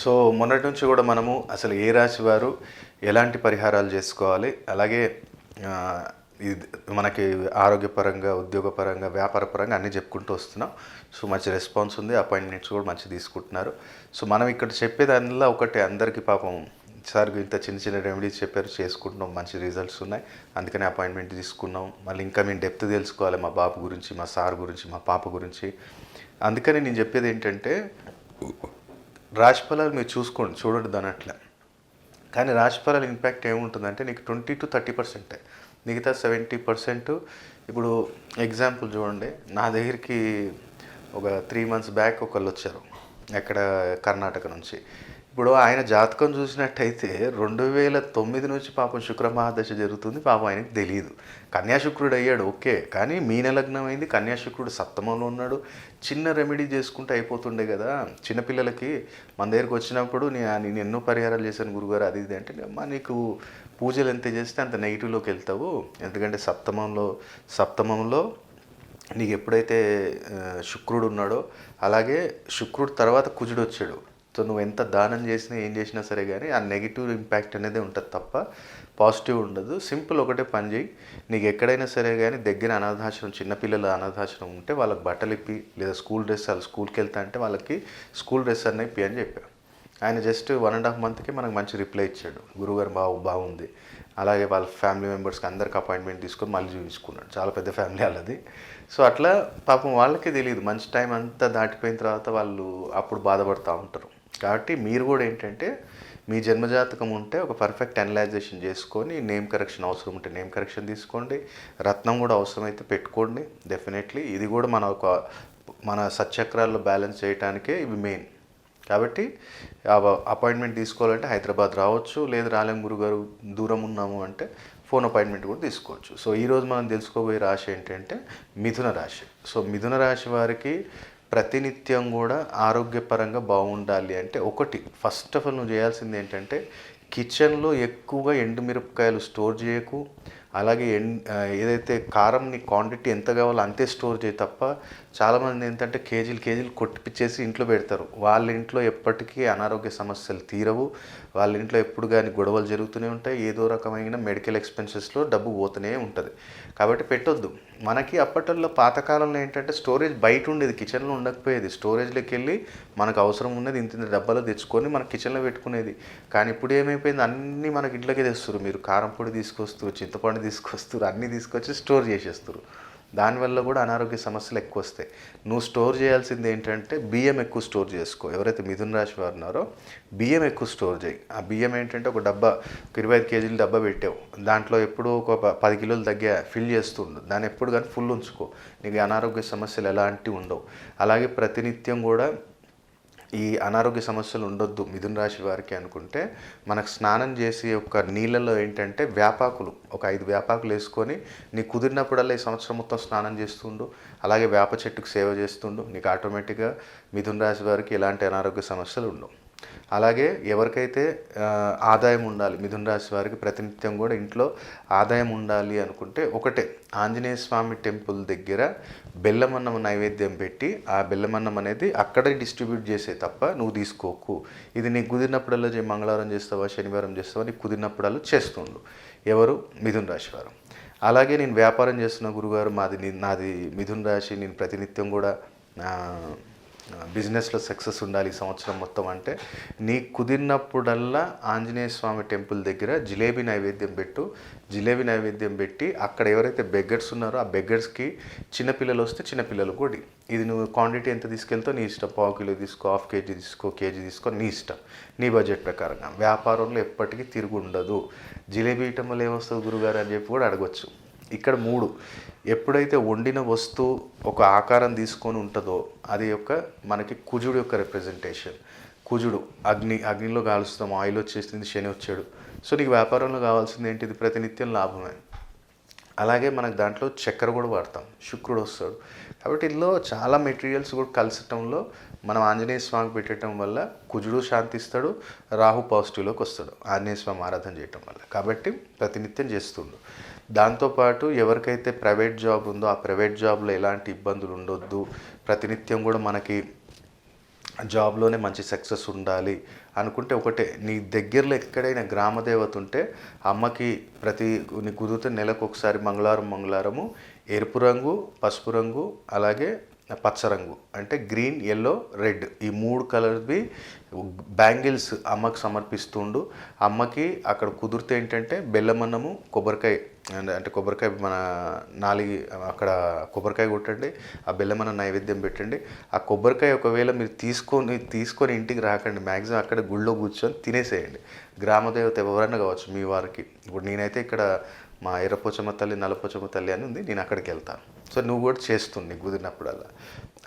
So మొన్నటి నుంచి కూడా మనము అసలు ఏ రాశి వారు ఎలాంటి పరిహారాలు చేసుకోవాలి? అలాగే ఇది మనకి ఆరోగ్యపరంగా ఉద్యోగపరంగా వ్యాపారపరంగా అన్నీ చెప్పుకుంటూ వస్తున్నాం. సో మంచి రెస్పాన్స్ ఉంది అపాయింట్మెంట్స్ కూడా మంచి తీసుకుంటున్నారు. సో మనం ఇక్కడ చెప్పేదానిలో ఒకటి అందరికీ పాపం సార్ ఇంత చిన్న చిన్న రెమెడీస్ చెప్పారు చేసుకుంటున్నాం మంచి రిజల్ట్స్ ఉన్నాయి. అందుకని అపాయింట్మెంట్ తీసుకున్నాం. మళ్ళీ ఇంకా మేము డెప్త్ తెలుసుకోవాలి మా బాబు గురించి మా సార్ గురించి మా పాప గురించి. అందుకని నేను చెప్పేది ఏంటంటే రాశి ఫలాలు మీరు చూసుకోండి చూడండి దాని అట్లా. కానీ రాశి ఫలాల ఇంపాక్ట్ ఏముంటుందంటే నీకు ట్వంటీ టు థర్టీ పర్సెంటే మిగతా సెవెంటీ పర్సెంట్ ఇప్పుడు ఎగ్జాంపుల్ చూడండి నా దగ్గరికి ఒక త్రీ మంత్స్ బ్యాక్ ఒకళ్ళు వచ్చారు ఎక్కడ కర్ణాటక నుంచి. ఇప్పుడు ఆయన జాతకం చూసినట్టయితే రెండు వేల తొమ్మిది నుంచి పాపం శుక్ర మహాదశ జరుగుతుంది. పాపం ఆయనకి తెలియదు కన్యాశుక్రుడు అయ్యాడు ఓకే. కానీ మీన లగ్నం అయింది కన్యాశుక్రుడు సప్తమంలో ఉన్నాడు. చిన్న రెమెడీ చేసుకుంటే అయిపోతుండే కదా. చిన్నపిల్లలకి మన దగ్గరికి వచ్చినప్పుడు నేను ఎన్నో పరిహారాలు చేశాను గురుగారు అది ఇది అంటే అమ్మా నీకు పూజలు ఎంత చేస్తే అంత నెగిటివ్లోకి వెళ్తావు. ఎందుకంటే సప్తమంలో సప్తమంలో నీకు ఎప్పుడైతే శుక్రుడు ఉన్నాడో అలాగే శుక్రుడు తర్వాత కుజుడు వచ్చాడు. సో నువ్వు ఎంత దానం చేసినా ఏం చేసినా సరే కానీ ఆ నెగిటివ్ ఇంపాక్ట్ అనేది ఉంటుంది తప్ప పాజిటివ్ ఉండదు. సింపుల్ ఒకటే పని చేయి నీకు ఎక్కడైనా సరే కానీ దగ్గర అనాథాశ్రమం చిన్నపిల్లల అనాథాశ్రమం ఉంటే వాళ్ళకి బట్టలు ఇప్పి లేదా స్కూల్ డ్రెస్ వాళ్ళు స్కూల్కి వెళ్తా అంటే వాళ్ళకి స్కూల్ డ్రెస్ అన్న ఇప్పి అని చెప్పాను ఆయన జస్ట్ వన్ అండ్ హాఫ్ మంత్కి మనకు మంచి రిప్లై ఇచ్చాడు. గురుగారు బాగు బాగుంది అలాగే వాళ్ళ ఫ్యామిలీ మెంబర్స్కి అందరికి అపాయింట్మెంట్ తీసుకొని మళ్ళీ చూపించుకున్నాడు. చాలా పెద్ద ఫ్యామిలీ వాళ్ళది. సో అట్లా పాపం వాళ్ళకే తెలియదు మంచి టైం అంతా దాటిపోయిన తర్వాత వాళ్ళు అప్పుడు బాధపడుతూ ఉంటారు. కాబట్టి మీరు కూడా ఏంటంటే మీ జన్మజాతకం ఉంటే ఒక పర్ఫెక్ట్ అనలైజేషన్ చేసుకొని నేమ్ కరెక్షన్ అవసరం ఉంటే నేమ్ కరెక్షన్ తీసుకోండి. రత్నం కూడా అవసరమైతే పెట్టుకోండి. డెఫినెట్లీ ఇది కూడా మన ఒక మన సత్చక్రాల్లో బ్యాలెన్స్ చేయడానికే ఇవి మెయిన్ కాబట్టి అపాయింట్మెంట్ తీసుకోవాలంటే హైదరాబాద్ రావచ్చు. లేదు రాలేం గురుగారు దూరం ఉన్నాము అంటే ఫోన్ అపాయింట్మెంట్ కూడా తీసుకోవచ్చు. సో ఈరోజు మనం తెలుసుకోబోయే రాశి ఏంటంటే మిథున రాశి. సో మిథున రాశి వారికి ప్రతినిత్యం కూడా ఆరోగ్యపరంగా బాగుండాలి అంటే ఒకటి. ఫస్ట్ ఆఫ్ ఆల్ నువ్వు చేయాల్సింది ఏంటంటే కిచెన్లో ఎక్కువగా ఎండుమిరపకాయలు స్టోర్ చేయకు. అలాగే ఎన్ ఏదైతే కారంని క్వాంటిటీ ఎంత కావాలో అంతే స్టోర్ చేయి తప్ప చాలామంది ఏంటంటే కేజీలు కేజీలు కొట్టిపిచ్చేసి ఇంట్లో పెడతారు. వాళ్ళ ఇంట్లో ఎప్పటికీ అనారోగ్య సమస్యలు తీరవు. వాళ్ళ ఇంట్లో ఎప్పుడు కానీ గొడవలు జరుగుతూనే ఉంటాయి. ఏదో రకమైన మెడికల్ ఎక్స్పెన్సెస్లో డబ్బు పోతూనే ఉంటుంది. కాబట్టి పెట్టొద్దు. మనకి అప్పట్లో పాతకాలంలో ఏంటంటే స్టోరేజ్ బయట ఉండేది కిచెన్లో ఉండకపోయేది. స్టోరేజ్లోకి వెళ్ళి మనకు అవసరం ఉన్నది ఇంత ఇంత డబ్బాలో తెచ్చుకొని మన కిచెన్లో పెట్టుకునేది. కానీ ఇప్పుడు ఏమైపోయింది? అన్నీ మనకి ఇంట్లోకే తెస్తారు మీరు కారం పొడి తీసుకొస్తారు చింతపండు తీసుకొస్తారు అన్నీ తీసుకొచ్చి స్టోర్ చేసేస్తారు దానివల్ల కూడా అనారోగ్య సమస్యలు ఎక్కువ వస్తాయి. నువ్వు స్టోర్ చేయాల్సింది ఏంటంటే బియ్యం ఎక్కువ స్టోర్ చేసుకో. ఎవరైతే మిథున రాశి వారు ఉన్నారో బియ్యం ఎక్కువ స్టోర్ చేయి. ఆ బియ్యం ఏంటంటే ఒక డబ్బా ఒక ఇరవై ఐదు కేజీలు డబ్బా పెట్టావు. దాంట్లో ఎప్పుడూ ఒక పది కిలోలు తగ్గా ఫిల్ చేస్తుండు దాన్ని ఎప్పుడు కానీ ఫుల్ ఉంచుకో. నీకు అనారోగ్య సమస్యలు ఎలాంటివి ఉండవు. అలాగే ప్రతినిత్యం కూడా ఈ అనారోగ్య సమస్యలు ఉండొద్దు మిథున రాశి వారికి అనుకుంటే మనకు స్నానం చేసి ఒక నీళ్ళలో ఏంటంటే వ్యాపాకులు ఒక ఐదు వ్యాపాకులు వేసుకొని నీ కుదిరినప్పుడల్లా ఈ సంవత్సరం మొత్తం స్నానం చేస్తుండు అలాగే వేప చెట్టుకు సేవ చేస్తుండు నీకు ఆటోమేటిక్గా మిథున రాశి వారికి ఎలాంటి అనారోగ్య సమస్యలు ఉండవు. అలాగే ఎవరికైతే ఆదాయం ఉండాలి మిథున రాశి వారికి ప్రతినిత్యం కూడా ఇంట్లో ఆదాయం ఉండాలి అనుకుంటే ఒకటే ఆంజనేయ స్వామి టెంపుల్ దగ్గర బెల్లమన్నం నైవేద్యం పెట్టి ఆ బెల్లమన్నం అనేది అక్కడే డిస్ట్రిబ్యూట్ చేసే తప్ప నువ్వు తీసుకోకు. ఇది నీకు కుదిరినప్పుడల్లా చే- మంగళవారం చేస్తావా శనివారం చేస్తావా నీకు కుదిరినప్పుడల్లా చేస్తుండు. ఎవరు? మిథున రాశి వారు. అలాగే నేను వ్యాపారం చేస్తున్న గురుగారు మాది నాది మిథున రాశి నేను ప్రతినిత్యం కూడా బిజినెస్లో సక్సెస్ ఉండాలి ఈ సంవత్సరం మొత్తం అంటే నీ కుదిరినప్పుడల్లా ఆంజనేయ స్వామి టెంపుల్ దగ్గర జిలేబీ నైవేద్యం పెట్టు. జిలేబీ నైవేద్యం పెట్టి అక్కడ ఎవరైతే బెగ్గర్స్ ఉన్నారో ఆ బెగ్గర్స్కి చిన్నపిల్లలు వస్తే చిన్నపిల్లలు కూడా ఇది నువ్వు క్వాంటిటీ ఎంత తీసుకెళ్తావు నీ ఇష్టం. పావు కిలో తీసుకో హాఫ్ కేజీ తీసుకో కేజీ తీసుకో నీ ఇష్టం. నీ బడ్జెట్ ప్రకారంగా. వ్యాపారంలో ఎప్పటికీ తిరుగు ఉండదు జిలేబీ ఇటంలో ఏమొస్తుంది గురుగారు అని చెప్పి కూడా అడగొచ్చు. ఇక్కడ మూడు. ఎప్పుడైతే వండిన వస్తువు ఒక ఆకారం తీసుకొని ఉంటుందో అది యొక్క మనకి కుజుడు యొక్క రిప్రజెంటేషన్ కుజుడు అగ్ని అగ్నిలో కాలుస్తాం ఆయిల్ వచ్చేసింది శని వచ్చాడు. సో నీకు వ్యాపారంలో కావాల్సింది ఏంటిది? ప్రతినిత్యం లాభమే. అలాగే మనకు దాంట్లో చక్కెర కూడా వాడతాం. శుక్రుడు వస్తాడు. కాబట్టి ఇందులో చాలా మెటీరియల్స్ కూడా కలిసటంలో మనం ఆంజనేయ స్వామికి పెట్టడం వల్ల కుజుడు శాంతిస్తాడు రాహు పాజిటివ్లోకి వస్తాడు. ఆంజనేయ స్వామి ఆరాధన చేయటం వల్ల. కాబట్టి ప్రతినిత్యం చేస్తుండు. దాంతోపాటు ఎవరికైతే ప్రైవేట్ జాబ్ ఉందో ఆ ప్రైవేట్ జాబ్లో ఎలాంటి ఇబ్బందులు ఉండొద్దు ప్రతినిత్యం కూడా మనకి జాబ్లోనే మంచి సక్సెస్ ఉండాలి అనుకుంటే ఒకటే నీ దగ్గరలో ఎక్కడైనా గ్రామదేవత ఉంటే అమ్మకి ప్రతి నీ కుదిరితే నెలకు ఒకసారి మంగళవారం మంగళవారము ఎరుపు రంగు పసుపు రంగు అలాగే పచ్చ రంగు. అంటే గ్రీన్ ఎల్లో రెడ్ ఈ మూడు కలర్వి బ్యాంగిల్స్ అమ్మకి సమర్పిస్తుండు. అమ్మకి అక్కడ కుదిరితే ఏంటంటే బెల్లమన్నము కొబ్బరికాయ అంటే- అంటే కొబ్బరికాయ మన నాలుగు అక్కడ కొబ్బరికాయ కొట్టండి ఆ బెల్లమన్న నైవేద్యం పెట్టండి. ఆ కొబ్బరికాయ ఒకవేళ మీరు తీసుకొని తీసుకొని ఇంటికి రాకండి మ్యాక్సిమం అక్కడ గుళ్ళో కూర్చొని తినేసేయండి. గ్రామదేవత ఎవరైనా కావచ్చు మీ వారికి. ఇప్పుడు నేనైతే ఇక్కడ మా ఎర్రపోచమ్మ తల్లి నలపోచమ్మ తల్లి అని ఉంది నేను అక్కడికి వెళ్తాను. సో నువ్వు కూడా చేస్తుంది కుదిరినప్పుడల్లా.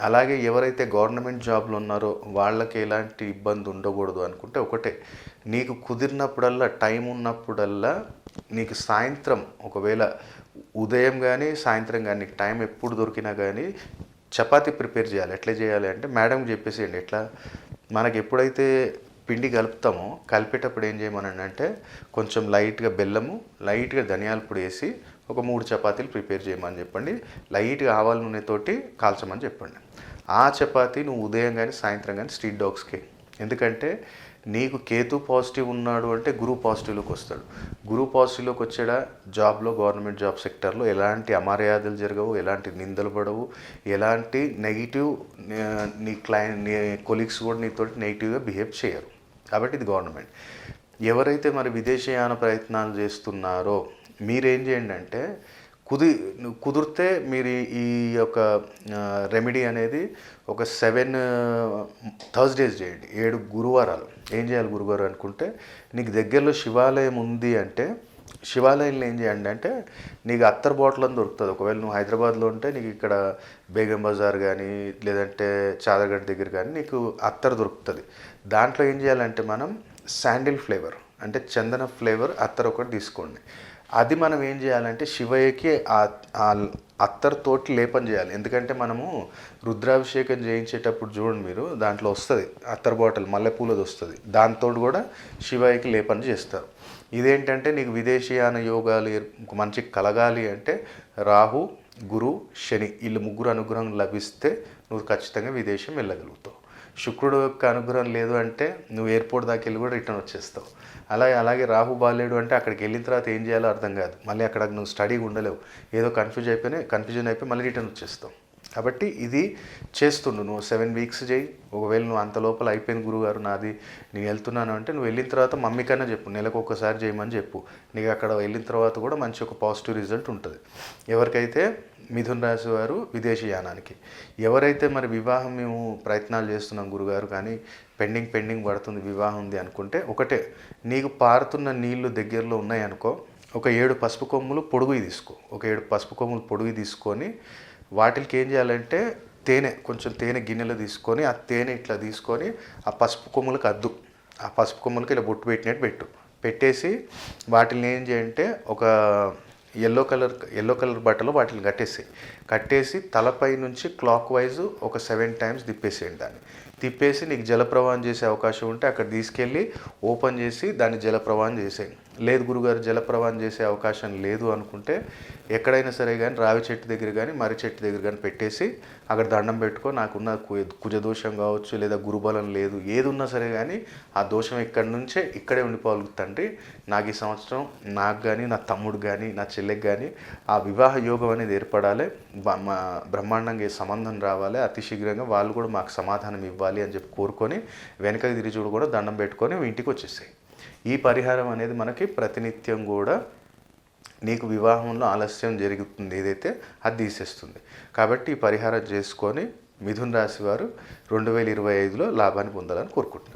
అలాగే ఎవరైతే గవర్నమెంట్ జాబ్లో ఉన్నారో వాళ్ళకి ఎలాంటి ఇబ్బంది ఉండకూడదు అనుకుంటే ఒకటే. నీకు కుదిరినప్పుడల్లా టైం ఉన్నప్పుడల్లా నీకు సాయంత్రం ఒకవేళ ఉదయం కానీ సాయంత్రం కానీ నీకు టైం ఎప్పుడు దొరికినా కానీ చపాతీ ప్రిపేర్ చేయాలి. ఎట్లా చేయాలి అంటే మేడంకి చెప్పేసేయండి. ఎట్లా? మనకి ఎప్పుడైతే పిండి కలుపుతామో కలిపేటప్పుడు ఏం చేయమనండి అంటే కొంచెం లైట్గా బెల్లము లైట్గా ధనియాల పొడి వేసి ఒక మూడు చపాతీలు ప్రిపేర్ చేయమని చెప్పండి. లైట్గా ఆవాల నూనెతోటి కాల్చమని చెప్పండి. ఆ చపాతీ నువ్వు ఉదయం కానీ సాయంత్రం కానీ స్ట్రీట్ డాగ్స్కి. ఎందుకంటే నీకు కేతు పాజిటివ్ ఉన్నాడు అంటే గురువు పాజిటివ్లోకి వస్తాడు. గురువు పాజిటివ్లోకి వచ్చాడా? జాబ్లో గవర్నమెంట్ జాబ్ సెక్టర్లో ఎలాంటి అమర్యాదలు జరగవు ఎలాంటి నిందలు పడవు ఎలాంటి నెగిటివ్ నీ క్లయింట్ నీ కొలీగ్స్ కూడా నీతో నెగిటివ్గా బిహేవ్ చేయరు. కాబట్టి ఇది గవర్నమెంట్. ఎవరైతే మరి విదేశీయాన ప్రయత్నాలు చేస్తున్నారో మీరేం చేయండి అంటే కుది కుదిరితే మీరు ఈ- యొక్క రెమెడీ అనేది ఒక సెవెన్ థర్స్డేస్ చేయండి. ఏడు గురువారాలు. ఏం చేయాలి గురువారం అనుకుంటే నీకు దగ్గరలో శివాలయం ఉంది అంటే శివాలయంలో ఏం చేయండి అంటే నీకు అత్తర్ బాటిల్ అని దొరుకుతుంది. ఒకవేళ నువ్వు హైదరాబాద్లో ఉంటే నీకు ఇక్కడ బేగం బజార్ కానీ లేదంటే చాదగఢ్ దగ్గర కానీ నీకు అత్తర్ దొరుకుతుంది. దాంట్లో ఏం చేయాలంటే మనం శాండిల్ ఫ్లేవర్ అంటే చందన ఫ్లేవర్ అత్తర్ ఒకటి తీసుకోండి. అది మనం ఏం చేయాలంటే శివయ్యకి ఆ- అత్తర్ తోటి లేపం చేయాలి. ఎందుకంటే మనము రుద్రాభిషేకం చేయించేటప్పుడు చూడండి మీరు దాంట్లో వస్తుంది అత్తర్ బాటిల్ మల్లెపూలది వస్తుంది. దాంతో కూడా శివయ్యకి లేపన చేస్తారు. ఇదేంటంటే నీకు విదేశీయాన యోగాలు మంచి కలగాలి అంటే రాహు గురు శని వీళ్ళు ముగ్గురు అనుగ్రహం లభిస్తే నువ్వు ఖచ్చితంగా విదేశం వెళ్ళగలుగుతావు. శుక్రుడు యొక్క అనుగ్రహం లేదు అంటే నువ్వు ఎయిర్పోర్ట్ దాకా వెళ్ళి కూడా రిటర్న్ వచ్చేస్తావు. అలాగే అలాగే రాహు బాలేడు అంటే అక్కడికి వెళ్ళిన తర్వాత ఏం చేయాలో అర్థం కాదు. మళ్ళీ అక్కడ నువ్వు స్టడీగా ఉండలేవు. ఏదో కన్ఫ్యూజ్ అయిపోయినా కన్ఫ్యూజన్ అయిపోయి మళ్ళీ రిటర్న్ వచ్చేస్తావు. కాబట్టి ఇది చేస్తుండు. నువ్వు సెవెన్ వీక్స్ చేయి. ఒకవేళ నువ్వు అంత లోపల అయిపోయిన గురుగారు నాది నేను వెళ్తున్నాను అంటే నువ్వు వెళ్ళిన తర్వాత మమ్మీ కన్నా చెప్పు. నెలకు ఒక్కసారి చేయమని చెప్పు. నీకు అక్కడ వెళ్ళిన తర్వాత కూడా మంచి ఒక పాజిటివ్ రిజల్ట్ ఉంటుంది. ఎవరికైతే మిథున్ రాశి వారు విదేశీయానానికి ఎవరైతే మరి వివాహం మేము ప్రయత్నాలు చేస్తున్నాం గురుగారు కానీ పెండింగ్ పెండింగ్ పడుతుంది వివాహం ఉంది అనుకుంటే ఒకటే నీకు పారుతున్న నీళ్ళు దగ్గరలో ఉన్నాయి అనుకో ఒక ఏడు పసుపు కొమ్ములు పొడుగు తీసుకో. ఒక ఏడు పసుపు కొమ్ములు పొడుగు తీసుకొని వాటికి ఏం చేయాలంటే తేనె కొంచెం తేనె గిన్నెలో తీసుకొని ఆ తేనె ఇట్లా తీసుకొని ఆ పసుపు కొమ్ములకు అద్దు. ఆ పసుపు కొమ్ములకి ఇలా బొట్టు పెట్టినట్టు పెట్టు. పెట్టేసి వాటిని ఏం చేయంటే ఒక ఎల్లో కలర్ ఎల్లో కలర్ బట్టలు వాటిని కట్టేసి కట్టేసి తలపై నుంచి క్లాక్ వైజ్ ఒక సెవెన్ టైమ్స్ తిప్పేసేయండి దాన్ని. తిప్పేసి నీకు జలప్రవాహం చేసే అవకాశం ఉంటే అక్కడ తీసుకెళ్ళి ఓపెన్ చేసి దాన్ని జలప్రవాహం చేసేయండి లేదు గురుగారు జలప్రవాహం చేసే అవకాశం లేదు అనుకుంటే ఎక్కడైనా సరే కానీ రావి చెట్టు దగ్గర కానీ మర్రి చెట్టు దగ్గర కానీ పెట్టేసి అక్కడ దండం పెట్టుకో నాకున్న కుజదోషం కావచ్చు లేదా గురుబలం లేదు ఏది ఉన్నా సరే కానీ ఆ దోషం ఇక్కడి నుంచే ఇక్కడే ఉండిపోగలుగుతండి నాకు ఈ సంవత్సరం నాకు కానీ నా తమ్ముడు కానీ నా చెల్లెకి కానీ ఆ వివాహ యోగం అనేది ఏర్పడాలి. మా బ్రహ్మాండంగా సంబంధం రావాలి అతి శీఘ్రంగా వాళ్ళు కూడా మాకు సమాధానం ఇవ్వాలి అని చెప్పి కోరుకొని వెనక తిరిగి చూడు కూడా దండం పెట్టుకొని ఇంటికి వచ్చేసాయి. ఈ పరిహారం అనేది మనకి ప్రతినిత్యం కూడా నీకు వివాహంలో ఆలస్యం జరుగుతుంది ఏదైతే అది తీసేస్తుంది. కాబట్టి ఈ పరిహారం చేసుకొని మిథున్ రాశి వారు రెండు వేల ఇరవై ఐదులో లాభాన్ని పొందాలని కోరుకుంటున్నాను